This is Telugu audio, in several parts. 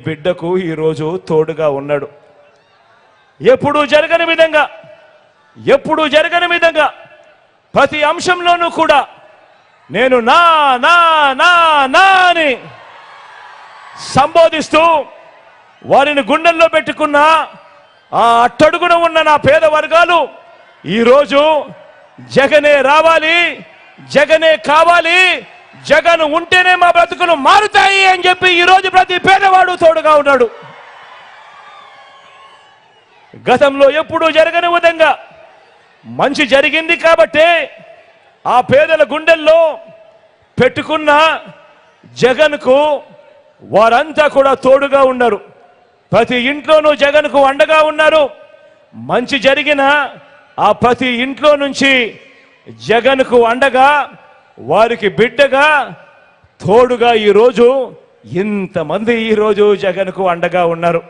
బిడ్డకు ఈరోజు తోడుగా ఉన్నాడు. ఎప్పుడు జరగని విధంగా ఎప్పుడు జరగని విధంగా ప్రతి అంశంలోనూ కూడా నేను నా నా నా నా అని సంబోధిస్తూ వారిని గుండెల్లో పెట్టుకున్న ఆ అట్టడుగున ఉన్న నా పేద వర్గాలు ఈరోజు జగనే రావాలి జగనే కావాలి జగన్ ఉంటేనే మా బ్రతుకులు మారుతాయి అని చెప్పి ఈరోజు ప్రతి పేద తోడుగా ఉన్నాడు. గతంలో ఎప్పుడూ జరగని విధంగా మంచి జరిగింది కాబట్టే ఆ పేదల గుండెల్లో పెట్టుకున్న జగన్కు వారంతా కూడా తోడుగా ఉన్నారు. ప్రతి ఇంట్లోనూ జగన్కు అండగా ఉన్నారు. మంచి జరిగిన ఆ ప్రతి ఇంట్లో నుంచి జగన్కు అండగా వారికి బిడ్డగా తోడుగా ఈరోజు ఇంతమంది ఈరోజు జగన్కు అండగా ఉన్నారు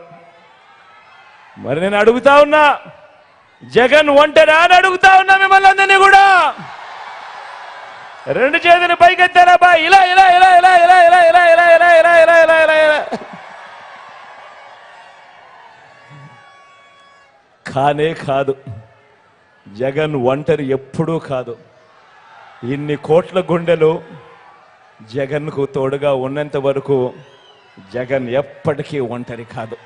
మరి నేను అడుగుతా ఉన్నా జగన్ ఒంటరా అని అడుగుతా ఉన్నా మిమ్మల్ని అందరినీ కూడా రెండు చేతులు పైకెత్తారా బా ఇలా ఇలా ఇలా ఇలా ఇలా ఇలా ఇలా ఇలా ఇలా ఇలా ఇలా ఇలా ఇలా ఇలా కానే కాదు జగన్ ఒంటరి ఎప్పుడూ కాదు ఇన్ని కోట్ల గుండెలు జగన్కు తోడుగా ఉన్నంత వరకు జగన్ ఎప్పటికీ ఒంటరి కాదు.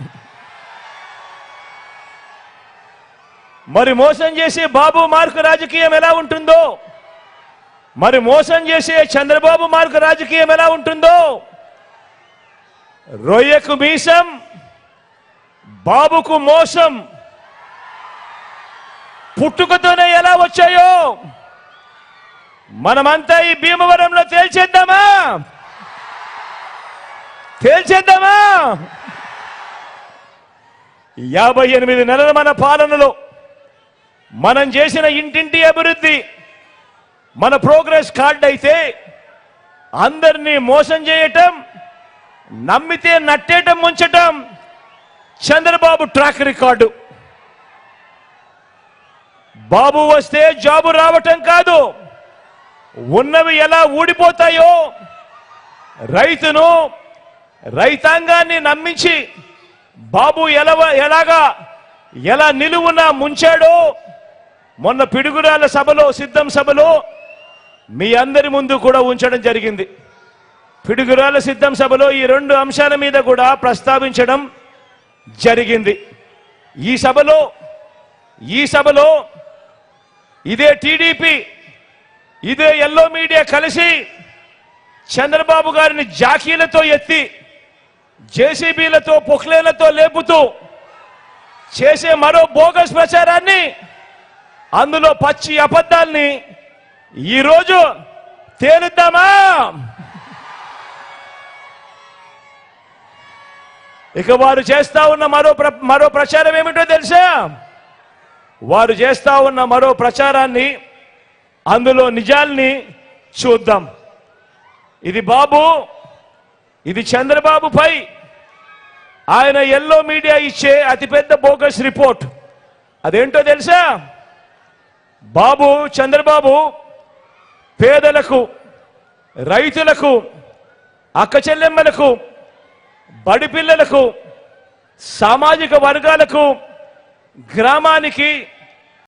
మరి మోసం చేసే బాబు మార్కు రాజకీయం ఎలా ఉంటుందో? మరి మోసం చేసే చంద్రబాబు మార్కు రాజకీయం ఎలా ఉంటుందో? రొయ్యకు మీసం బాబుకు మోసం పుట్టుకతోనే ఎలా వచ్చాయో? మనమంతా ఈ భీమవరంలో చేద్దామా? యాభై ఎనిమిది నెలల మన పాలనలో మనం చేసిన ఇంటింటి అభివృద్ధి మన ప్రోగ్రెస్ కార్డ్ అయితే అందరినీ మోసం చేయటం నమ్మితే నట్టేయటం ముంచటం చంద్రబాబు ట్రాక్ రికార్డు. బాబు వస్తే జాబు రావటం కాదు ఉన్నవి ఎలా ఊడిపోతాయో రైతును రైతాంగాన్ని నమ్మించి బాబు ఎలా ఎలాగా ఎలా నిలువున ముంచాడో మొన్న పిడుగురాల సభలో సిద్ధం సభలో మీ అందరి ముందు కూడా ఉంచడం జరిగింది. పిడుగురాల సిద్ధం సభలో ఈ రెండు అంశాల మీద కూడా ప్రస్తావించడం జరిగింది. ఈ సభలో ఈ సభలో ఇదే టీడీపీ ఇదే ఎల్లో మీడియా కలిసి చంద్రబాబు గారిని జాకీలతో ఎత్తి జేసీబీలతో పొక్లేలతో లేపుతూ చేసే మరో బోగస్ ప్రచారాన్ని అందులో పచ్చి అబద్ధాల్ని ఈరోజు తేలుద్దామా? ఇక వారు చేస్తా ఉన్న మరో మరో ప్రచారం ఏమిటో తెలుసా? వారు చేస్తా ఉన్న మరో ప్రచారాన్ని అందులో నిజాల్ని చూద్దాం. ఇది బాబు ఇది చంద్రబాబుపై. ఆయన ఎల్లో మీడియా ఇచ్చే అతిపెద్ద బోగస్ రిపోర్ట్ అదేంటో తెలుసా? బాబు చంద్రబాబు పేదలకు రైతులకు అక్క చెల్లెమ్మలకు బడి పిల్లలకు సామాజిక వర్గాలకు గ్రామానికి